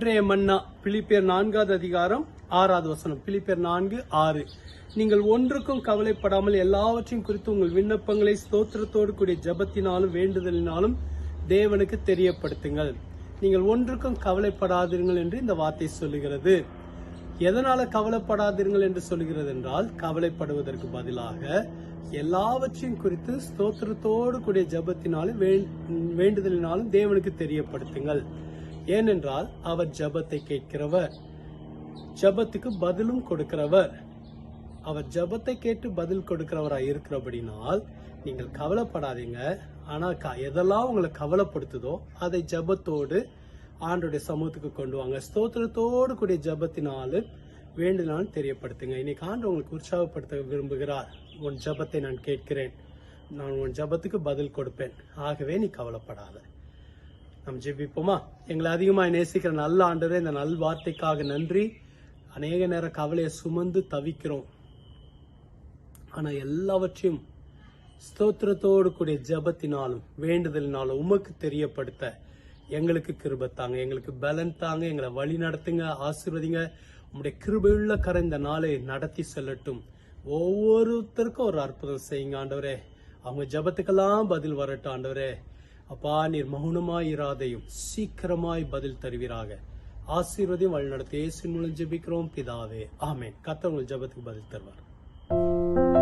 மன்னா பிலிப்பியர் நான்காவது அதிகாரம் ஆறாவது வசனம். பிலிப்பியர் நான்கு ஆறு. நீங்கள் ஒன்றுக்கும் கவலைப்படாமல் எல்லாவற்றையும் குறித்து உங்கள் விண்ணப்பங்களை ஸ்தோத்திரத்தோடு கூடிய ஜபத்தினாலும் வேண்டுதலினாலும் தேவனுக்கு தெரியப்படுத்துங்கள். நீங்கள் ஒன்றுக்கும் கவலைப்படாதீர்கள் என்று இந்த வார்த்தை சொல்லுகிறது. எதனால கவலைப்படாதீர்கள் என்று சொல்கிறது என்றால் கவலைப்படுவதற்கு பதிலாக எல்லாவற்றையும் குறித்து ஸ்தோத்திரத்தோடு கூடிய ஜபத்தினாலும் வேண்- வேண்டுதலினாலும் தேவனுக்கு தெரியப்படுத்துங்கள். ஏனென்றால் அவர் ஜபத்தை கேட்கிறவர். ஜபத்துக்கு பதிலும் கொடுக்கிறவர். அவர் ஜபத்தை கேட்டு பதில் கொடுக்கிறவராக இருக்கிறபடினால் நீங்கள் கவலைப்படாதீங்க. ஆனால் க- எதெல்லாம் உங்களை கவலைப்படுத்துதோ அதை ஜபத்தோடு ஆண்டுடைய சமூகத்துக்கு கொண்டு வாங்க. ஸ்தோத்திரத்தோடு கூடிய ஜபத்தினாலும் வேண்டுனாலும் தெரியப்படுத்துங்க. இன்னைக்கு ஆண்டு உங்களுக்கு உற்சாகப்படுத்த விரும்புகிறார். உன் ஜபத்தை நான் கேட்கிறேன். நான் உன் ஜபத்துக்கு பதில் கொடுப்பேன். ஆகவே நீ கவலைப்படாத. நாம் ஜெபிப்போமா? எங்களை அதிகமாக நேசிக்கிற நல்ல ஆண்டரே இந்த நல் வார்த்தைக்காக நன்றி. அநேக நேர கவலையை சுமந்து தவிக்கிறோம். ஆனால் எல்லாவற்றையும் ஸ்தோத்திரத்தோடு கூடிய ஜெபத்தினாலும் வேண்டுதலினாலும் உமக்கு தெரியப்படுத்த எங்களுக்கு கிருபை தாங்க எங்களுக்கு பலன் தாங்க எங்களை வழி நடத்துங்க ஆசீர்வதிங்க. உங்களுடைய கிருபையுள்ள கரை இந்த நாளை நடத்தி செல்லட்டும். ஒவ்வொருத்தருக்கும் ஒரு அற்புதம் செய்யுங்க ஆண்டவரே. அவங்க ஜெபத்துக்கெல்லாம் பதில் வரட்டும் ஆண்டவரே. அப்பா நீர் மௌனமாய் இராதையும் சீக்கிரமாய் பதில் தருவீராக. ஆசீர்வதையும் வழிநடத்தி இயேசின் மூலம் ஜெபிக்கிறோம் பிதாவே. ஆமேன். கத்தவங்கள் ஜபத்துக்கு பதில் தருவார்.